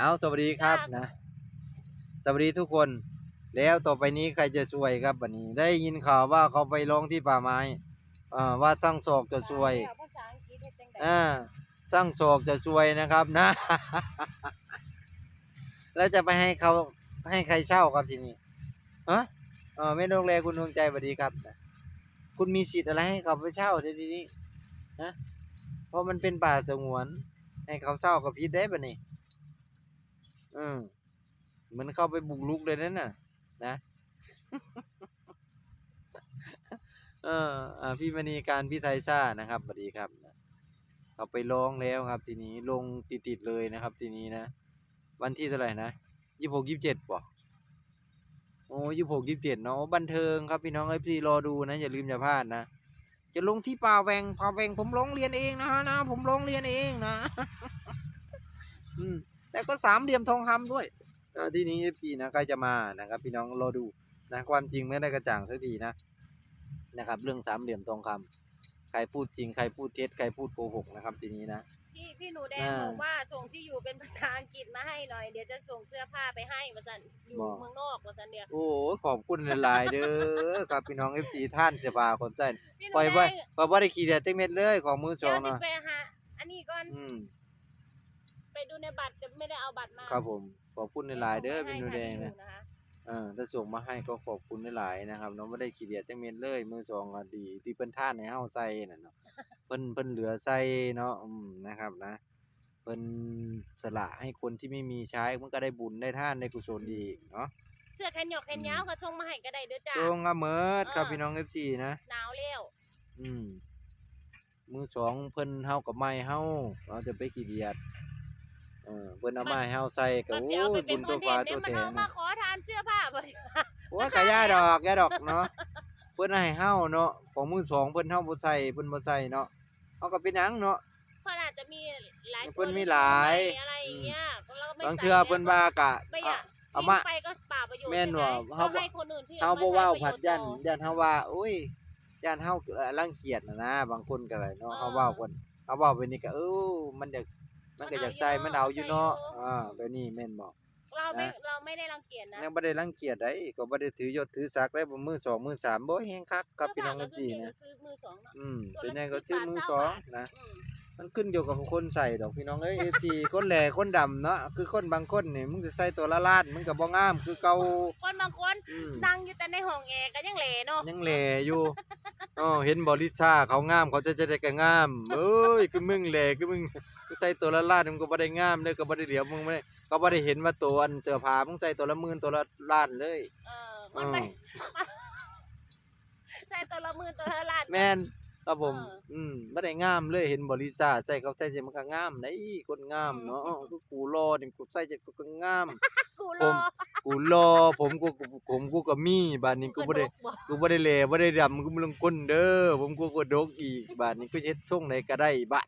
เอาสวัสดีครับนะ สวัสดีทุกคน แล้วต่อไปนี้ใครจะช่วยครับวันนี้ ได้ยินข่าวว่าเขาไปร้องที่ป่าไม้อ่าว่าสร้างศอกจะช่วยภาษาอังกฤษเฮ็ดจังได๋อ่าสร้างศอกจะช่วยนะครับนะ แล้วจะไปให้เขาให้ใครเช่าครับทีนี้ฮะเออไม่ต้องแลคุณดวงใจสวัสดีครับนะคุณมีสิทธิ์อะไรให้เขาไปเช่าทีนี้นะเพราะมันเป็นป่าสงวน ให้เขาเช่ากับพิษได้ปะนี่ อืมเหมือนเข้าไปบุกลุกเลยนั่นน่ะ นะ เอออ่าพี่มณีการพี่ไทยซ่านะครับสวัสดีครับเขาไปร้องแล้วครับ ทีนี้ลงติดๆเลยนะครับ ทีนี้นะวันที่เท่าไหร่นะยี่หกยี่เจ็ดป่ะโอ้ยี่หกยี่เจ็ดเนาะโอ้บันเทิงครับพี่น้องเอฟซีรอดูนะ อย่าลืมอย่าพลาดนะ จะลงที่ป่าแหวงป่าแหวงผมร้องเรียนเองนะนะ ผมร้องเรียนเองนะ อืม แล้วก็สามเหลี่ยมทองคำด้วยอ่าที่นี้เอฟซีนะใครจะมานะครับพี่น้องรอดูนะความจริงไม่ได้กระจ่างสักทีนะนะครับ เรื่องสามเหลี่ยมทองคำใครพูดจริงใครพูดเท็จใครพูดโกหกนะครับทีนี้นะพี่พี่หนูแดงอ่าบอกว่าส่งที่อยู่เป็นภาษาอังกฤษมาให้หน่อยเดี๋ยวจะส่งเสื้อผ้าไปให้ว่าซั่นอยู่บอกเมืองนอกว่าซั่นเดียวโอ้โหขอบคุณหลายๆเด้อครับพี่น้องเอฟซีท่านเสียบาคนใจพี่หนูปล่อยแดบ่งปล่อยบ่ได้ขี่แต่เต็มเม็ดเลยของมือสเดี๋อยงวสิเนาะไปหาอันนี้ก่อนอืม ไปดูในบัตรแต่ไม่ได้เอาบัตรมาครับผม ขอบคุณหลายๆเด้อส่งพี่ให้หนูแดงค่ะนะที่อยู่นะคะเออถ้าส่งมาให้ก็ขอบคุณหลายๆนะครับเนาะบ่ได้ขี้เดียดเต็มเม็ดเลยมือสองก็ดี ที่เพิ่นท่านให้เฮาใส่น่ะเนาะเพิ่นเพิ่นเหลือใส่เนาะอืมนะครับนะเพิ่นสละให้คนที่ไม่มีใช้มันก็ได้บุญได้ทานได้กุศลอีกเนาะเสื้อแขนหยอกแขนยาวก็ส่งมาให้ก็ได้เด้อจ้าจงอะเมิดครับเออพี่น้อง FC นะหนาวแล้วอืมมือสองเพิ่นเฮากับไม้เฮาเราจะไปขี้เดียด เออเพิ่นเอาไม้เฮาใส่ก็มันโอ้สิเอาไปยเป็บุนญคตัอวนเทฟ้านต์ตัเนี่วยมันแทเอานมาขอทานเสื้อผ้าบ่โอ้ยก็ย่าดอกย่าดอกเนาะเพิ่นให้เฮาเนาะของมือสองเพิ่นเฮาบ่ใส่เพิ่นบ่ใส่เนาะเฮาก็เป็นหยังเนาะ เพราะอาจจะมีหลายเพิ่นมีหลาย อะไรอย่างเงี้ยเราก็ไม่บางใส่เทื่อเพิ่นว่ากะไม่อเอายากเอามา ทิ้งไปก็เปล่าประโยชน์แม่นบ่ใช่ไหเฮาก็ให้คนอื่นที่เฮาอบ่มเว้าใช้ผัดประโชยันต่อยันเฮาว่าโอ้ยยันเฮาเอ่อรังเกียจน่ะนะบางคนก็ได้เนาะเออเฮาเว้าเพิ่นเฮาเว้าไปนี่ก็เออมันอยาก มันก็อยากใส่มันเอาอยู่เนาะมันเอาอยู่อ่าแบบนี้แม่นบ่เราไม่นะเราไม่ได้รังเกียจนะยังบ่ได้รังเกียจได้ก็บ่ได้ถือยศถือศักดิ์ได้บ่มือสองมือสามบ่แฮงคักครับพี่น้องเสื้จีผ้านะก็ซื้อมือสองเนาะอืมตัวละเป็นไงก็10ซื้อบาทมือ20สองบาทนะอืมมันขึ้นอยู่กับคนใส่ดอกพี่น้องเอ้ย FC คนแหล่คนดำเนาะคือคนบางคนนี่มึงจะใส่ตัวละล้านมึงก็บ่งามคือเก่าคนบางคนอืมนั่งอยู่แต่ในห้องแอร์ก็ยังเหล่เนาะยังแหล่อยู่ อ๋อเห็นบริซ่าเขางามเขาจะจะได้ก็งามเอ้ยคือมึงแหล่คือมึงกูใส่ตัวละล้านมึงก็บ่ได้งามเลยก็บ่ได้เหลียวมึงบ่ได้ก็บ่ได้เห็นว่าตัวอันเสื้อผ้ามึงใส่ตัวละหมื่นตัวละล้านเลยเอออืมันมไปใส่ตัวละหมื่นตัวละล้าน แม่น ครับผม เอออือืมบ่ได้งามเลยเห็นบริซ่าใส่เขาใส่จังมันก็งามได้คนงามเนาะคือกูรอนี่กูใส่จังกูก็งาม กูผรอมกูรอผมกูกูผมกูก็มีบัดนี้กูบ่ได้กระกบอกกูบ่ได้แลบ่ได้ดำกูบ่ลงก้นเด้อผมกูก็ดกอีกบัดนี้กูเฮ็ดทรงไหนก็ได้บัด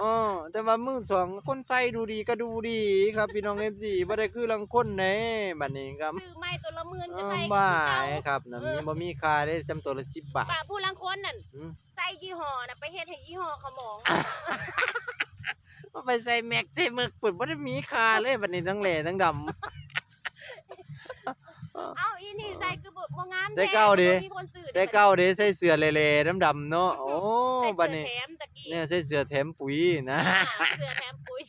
อ๋อแต่ว่ามือสองคนใส่ดูดีก็ดูดีครับ พี่น้อง FC บ่ได้คือลังคนแหน่บัดนี้ครับซื้อไม้ตัวละหมื่นเอก็อใส่บ้าเก่าครับนะมีบ่มีค่าได้จำตัวละ10บาทปะผู้ลังคนนั่นอืมใส่ยี่ห้อน่ะไปเฮ็ดให้ยี่ห้อเขาหมองเอาไปใส่แม็กใส่หมึกเปิดบ่ได้มีค่าเลยบัดนี้ทั้งแหล่ทั้งดำเอ้าอีนี่ใส่คือบ่บ่งามแต่เก่าดิบ่มีคนซื้อแต่เก่าเด้ใส่เสื้อแหล่ๆดำๆเนาะโอ้ใส่บัดเสื้อนี้แถมตะกี้ เนี่ยใส่เสื้อแถมปุ๋ยนะอ่าเสื้อแถมปุ๋ย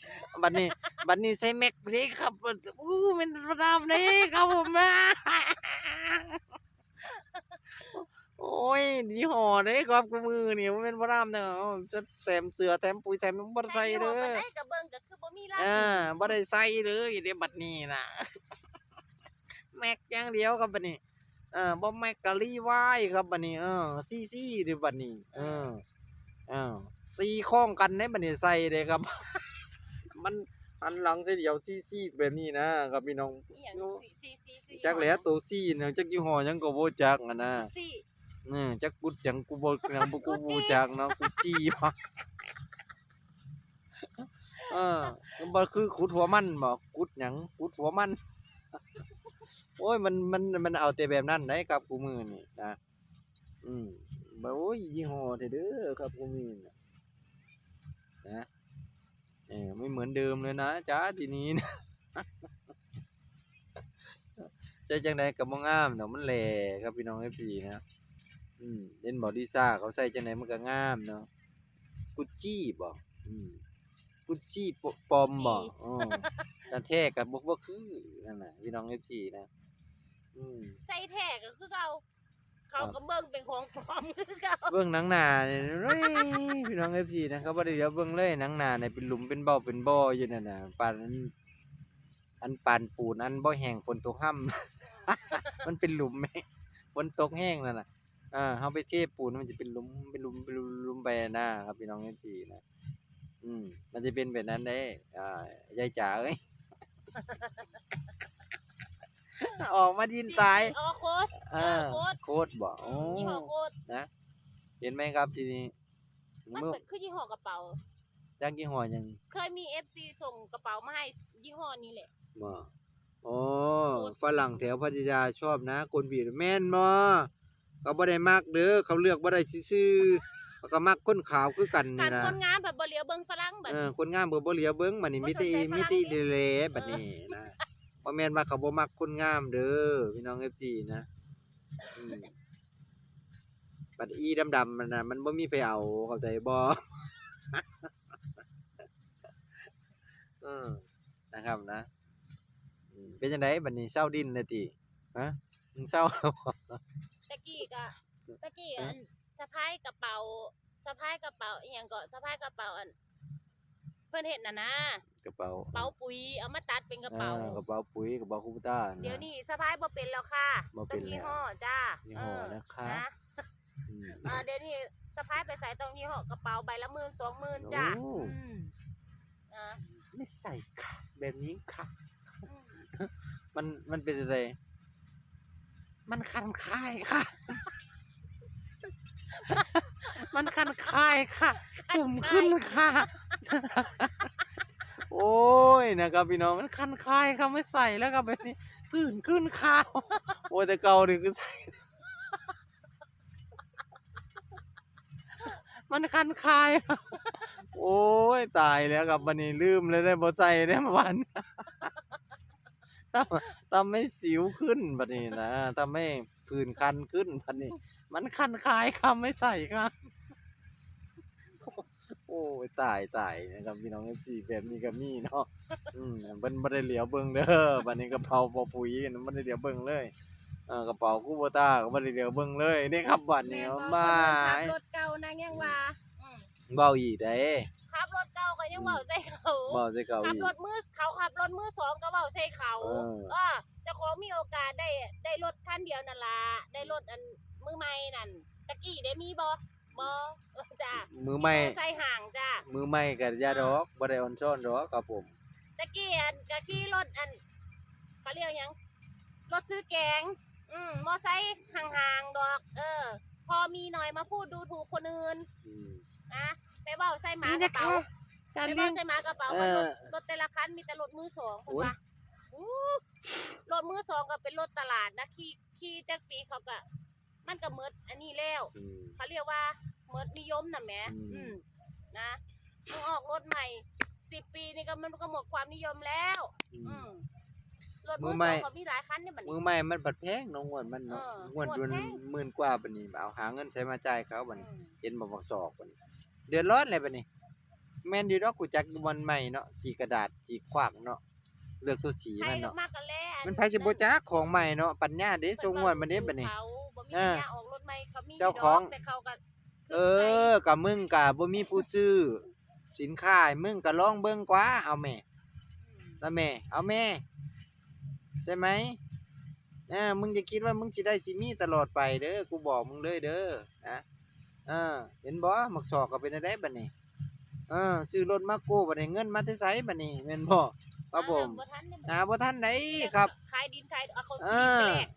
บัดนี้ บัดนี้ใส่แม็กไปเลยครับอู้มันระดับนี้ครับผมนะโอ้ยยี่ห้อเด้ครับกูมือนี่มันเป็นพระรามเนาะจะแถมเสื้อแถมปุ๋ยแถมบ่ได้ใส่เด้อแต่ยี่ห้อปานใดก็เบิ่งก็คือบ่มีราอ่าศีบ่ได้ใส่เลยเด้บัดนี้น่ะแม็กอย่างเดียวครับบัดนี้เออบ่แม็กกะรีไว้ครับบัดนี้เออซีซีเด้บัดนี้เออ เออซีข้องกันเด้บัดนี้ใส่เด้ครับ มันอันหลังใส่เดียวซีซีแบบนี้นะครับพี่น้องอีหยังสีสีสีสีจักแหล้วตัวซีเนี่ยจักยี่ห้อหยังก็บ่จักอะนะสีเออจักกุดหยังกูบ่หยังบ่กูบ่จักเนาะกูจี้วะเออมันบ่คือขุดหัวมันบ่กุดหยังกุดหัวมัน โอ้ยมันมันมันเอาแต่แบบนั้นได้ครับกูมือนี่นะอืม บ่โอ้ยยี่ห้อแท้เด้อครับกูมือนี่นะอไม่เหมือนเดิมเลยนะจ๊ะทีนี้นะใจจังไดก็บ่งามดอกมันแหล่ครับพี่น้อง FC นะอืมเล่นบ่ลิซ่าเขาใส่จังไดมันก็งามเนาะกุชชี่บ่อืมกุชชี่ปปลอมบ่อือแต่แท้ก็บ่บ่คือนั่นน่ะพี่น้อง FC นะอืมใจแท้ก็คือเขา เขาก็เบิ่งเป็นของปลอมคือเขาเบิ่งหนังหน้านี่เฮ้ยพี่น้อง FC นะเขาบ่ได้เดี๋ยวเบิ่งเลยหนังหน้าเนี่ยเป็นหลุมเป็นบ่อเป็นบ่ออยู่นั่นน่ะปานอันอันปานปูนอันบ่แห้งฝนตกห่ำ มันเป็นหลุมแม่ฝนตกแห้งนั่นน่ะอ่าเฮาไปเทปูนมันจะเป็นหลุมเป็นหลุมเป็นหลุมหลุมไปนะครับพี่น้อง FC นะ อืม มันจะเป็นแบบนั้นเด้อ่ายายจ๋าเอ้ย ออกมาดินตายอ๋อโค้ดเออโค้ดโคตรบ่โอ้ยี่ห้อโค้ดนะ เห็นไหมครับทีนี้มันเมื่อเป็นคือยี่ห้อกระเป๋าจักยี่ห้อหยัง เคยมี FC ส่งกระเป๋ามาให้ยี่ห้อนี้แหละบ่โอ้ฝรั่งแถวพัทยาชอบนะคนบีแม่นบ่เขาบ่ได้มักเด้อเขาเลือกบ่ได้ซื่อๆเขาก็มักคนขาวคือกันกานี่รนะคนงามแบบบ่เหลียวเบิ่งฝรั่งแบบเออคนงามเบ่บ่เหลียวเบิ่งบัดนี้บ่มีแต่สนใจฝรั่งมีแต่นี่เดเลบัดนี้นะ บ่แม่นว่าเขาบ่มักคนงามเด้อพี่น้อง FC นะอืมบัดอีดำๆมันน่ะมันบ่มีไปเอาเข้าใจบ่ เออนะครับนะอืมเป็นจังไดบัดนี้เศร้าดินเลยติฮะมึงเศร้าแล้วบ่ ตะกี้ก็ตะกี้อันสะพายกระเป๋าสะพายกระเป๋าอีหยังก็สะพายกระเป๋าอัน เพิ่นเฮ็ดน่ะนะกระเป๋ากระเป๋าปุ๋ยเอามาตัดเป็นกระเป๋า อ่กระเป๋าปุ๋ยกระเป๋าคูปต้านะ เดี๋ยวนี้สะพายบ่เป็นแล้วค่ะบ่เป็นต้องยี่แล้วห้อจ้ายี่ห้อเนะคะนะอืมเออเดี๋ยวนี้สะพายไปใส่ตรงยี่ห้อกระเป๋าใบละหมื่นสองหมื่นจ้าโอ้ อืมนะไม่ใส่ค่ะ แบบนี้ค่ะ อืมมันมันเป็นอะไร มันคันคายค่ะ มันคันคายค่ะตุ่มขึ้นค่ะ โอ้ยนะครับพี่น้องมันคันคายค่ะไม่ใส่แล้วครับแบบนี้ผื่นขึ้นค่ะโอ้ยแต่เก่านี่คือใส่มันคันคายค่ะโอ้ยตายแล้วครับวันนี้ลืมเลยได้บ่ใส่ได้มาวันทำทำให้สิวขึ้นบัดนี้นะทำให้ผื่นคันขึ้นบัดนี้ มันคันคายคำไม่ใส่ครับโอ้ยตายตายนะครับพี่น้อง FC แบบนี้ก็มีเนาะอืมเพิ่นบ่ได้เหลียวเบิ่งเด้อบัดนี้กระเป๋าบ่ปุ๋ยนั่นบ่ได้เหลียวเบิ่งเลยเออกระเป๋าคูโบต้าก็บ่ได้เหลียวเบิ่งเลยนี่ครับบัดนี้แม่นบ่มาขับรถเก่านะยังว่าอืมเว้าอีกเด้ขับรถเก่าก็ยังเว้าใส่เขาเว้าใส่เก่าขับอีกรถมือเขาขับรถมือสองก็เว้าใส่เขาเออเออเจ้าของมีโอกาสได้ได้รถคันเดียวนั่นล่ะได้รถอัน มือใหม่นั่นตะกี้ได้มีบ่บ่เออจ้ามือใหม่ใส่ห่างจ้ามือใหม่ก็อย่าดอกบ่ได้อ่อนช้อนดอกครับผมตะกี้อันกะขี่รถอันเขาเรียกหยังรถซื้อแกง อืมมอไซค์ห่างๆดอก เออ พอมีหน่อยมาพูดดูถูกคนอื่นอืมนะไปเว้าใส่หมากระเป๋าการไปเลี้เว้ายง ใส่หมากระเป๋าเอมันอ รถรถแต่ละคันมีแต่รถมือสองถูกโอ้ยปะอู้รถมือสองก็เป็นรถตลาดนะขี่ขี่จักรปีเขาก็ มันก็เมิดอันนี้แล้วอืม เขาเรียกว่าเมิดนิยมน่ะแหมอืม อืมนะมึงออกรถใหม่สิบปีนี่ก็มันก็หมดความนิยมแล้ว อือืม มรถมืมืออใหม่สองเขามีหลายคันเนี่ยบัดมืนี้ อใหม่มันบัดแพงเน้องงวดมันเนาะเอองวดงวดดุนแพง หมื่นกว่าบัดนี้เอาหาเงินใช้มาจ่ายเขาบัดนี้อืมเห็นบ่บักศอกบัดนี้ เดือดร้อนเลยบัดนี้แม่นอยู่ดอกกูจักวันใหม่เนาะจีกระดาษจีขวากเนาะเลือกตัวสีใครมันก็เนาะมากกันแล้วมันไผสิบ่จักของใหม่เนาะปัญญาเด้ส่งงวดมาเด้บัดนี้ เขา บ่มีเออปัญญาออกรถใหม่เขามีเจ้าของดกแต่เขาก็เออกับมึงก็บ่มีผู้ซื้อ สินค้าให้มึงก็ลองเบิ่งกว่าเอาแม่อืมแล้วแม่ เอาแม่ใช่ไหมเออมึงจะคิดว่ามึงสิได้สิมีตลอดไปเด้อกูบอกมึงเลยเด้อนะเออ เห็นบ่มักศอกก็เป็นได้บัดนี้เออซื้อรถมากู้บัดนี้เงินมาแต่ไสบัดนี้แม่นบ่ครับผมบ่ทันเนี่ยหาบ่ทันได้ครับ ขายดินขายเอาเขาเอดินไปอแลก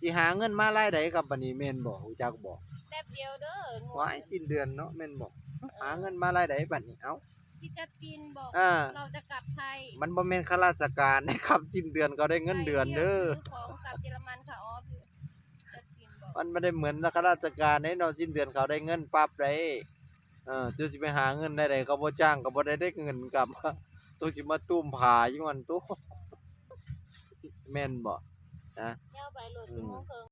สิหาเงินมาไล่ใดกับบัดนี้แม่นบ่ฮู้จักบ่แป๊บเดียวเด้องวว้ายสิ้นเดือนเนาะแม่นบ่หาเงินมาไล่ใดบัดนี้เอ้า พี่จัสตินบอกอ่เราจะกลับไทยมันบ่แม่นข้าราชการนะครับสิ้นเดือนก็ได้เงินเดือนเด้อของกลับเยอรมันค่ะอ๋อพี่อมันไม่ได้เหมือนข้าราชการในเนอสิ้นเดือนเขาได้เงินปับได้เออจะสิไปหาเงินได้ไดเขาบ่จ้างก็บ่ได้ได้เงินกลับ ตัวสิมาตุ้มผาอยู่มันตัวแม่นบ่ จ้า เจ้ไปหลดอืงเคิง